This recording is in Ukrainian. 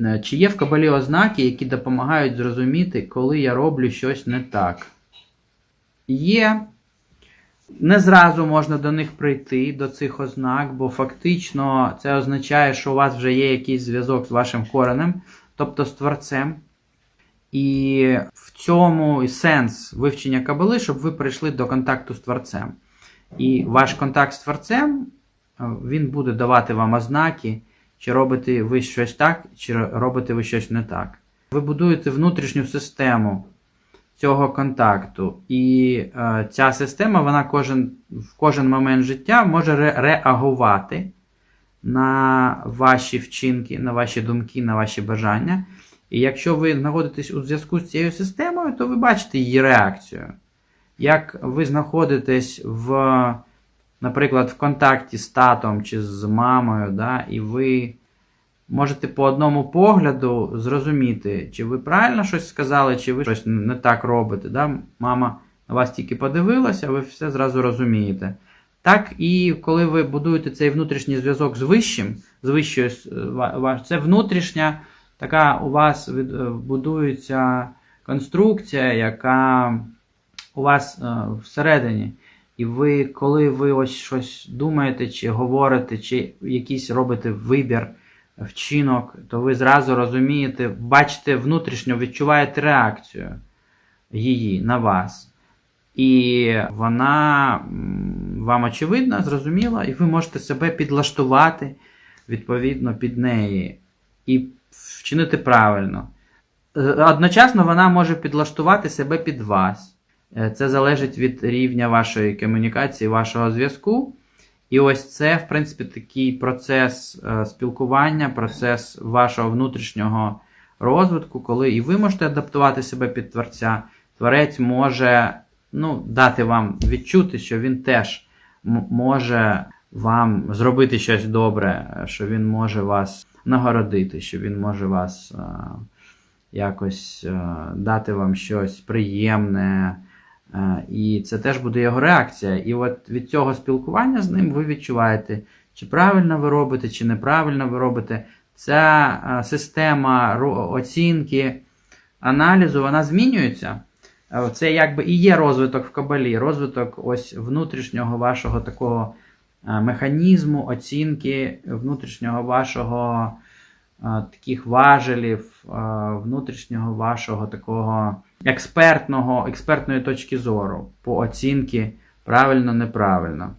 Е, Чи є в кабалі ознаки, які допомагають зрозуміти, коли я роблю щось не так? Є. Не зразу можна до них прийти, до цих ознак, бо фактично це означає, що у вас вже є якийсь зв'язок з вашим коренем, тобто з творцем. І в цьому сенс вивчення кабали, щоб ви прийшли до контакту з творцем. І ваш контакт з творцем е, він буде давати вам ознаки, чи робите ви щось так, чи робите ви щось не так. Ви будуєте внутрішню систему цього контакту. І е, ця система, вона кожен, в кожен момент життя може ре- реагувати на ваші вчинки, на ваші думки, на ваші бажання. І якщо ви знаходитесь у зв'язку з цією системою, то ви бачите її реакцію. Як ви знаходитесь в, наприклад, в контакті з татом чи з мамою, да, і ви можете по одному погляду зрозуміти, чи ви правильно щось сказали, чи ви щось не так робите. Да? Мама на вас тільки подивилася, ви все зразу розумієте. Так і коли ви будуєте цей внутрішній зв'язок з вищим, з вищою, ва- це внутрішня така у вас е, будується конструкція, яка у вас е, всередині. І ви, коли ви ось щось думаєте, чи говорите, чи якийсь робите вибір, вчинок, то ви зразу розумієте, бачите внутрішньо, відчуваєте реакцію її на вас. І вона вам очевидна, зрозуміла, і ви можете себе підлаштувати відповідно під неї і вчинити правильно. Е, Одночасно вона може підлаштувати себе під вас. Е, Це залежить від рівня вашої комунікації, вашого зв'язку. І ось це, в принципі, такий процес е, спілкування, процес вашого внутрішнього розвитку, коли і ви можете адаптувати себе під творця. Творець може ну, дати вам відчути, що він теж може вам зробити щось добре, що він може вас нагородити, що він може вас е, якось е, дати вам щось приємне. Е, І це теж буде його реакція. І от від цього спілкування з ним ви відчуваєте, чи правильно ви робите, чи неправильно ви робите. Ця е, система оцінки, аналізу, вона змінюється. Е, Це якби і є розвиток в кабалі, розвиток ось внутрішнього вашого такого механізму оцінки, внутрішнього вашого таких важелів, внутрішнього вашого такого експертного, експертної точки зору по оцінки правильно, неправильно.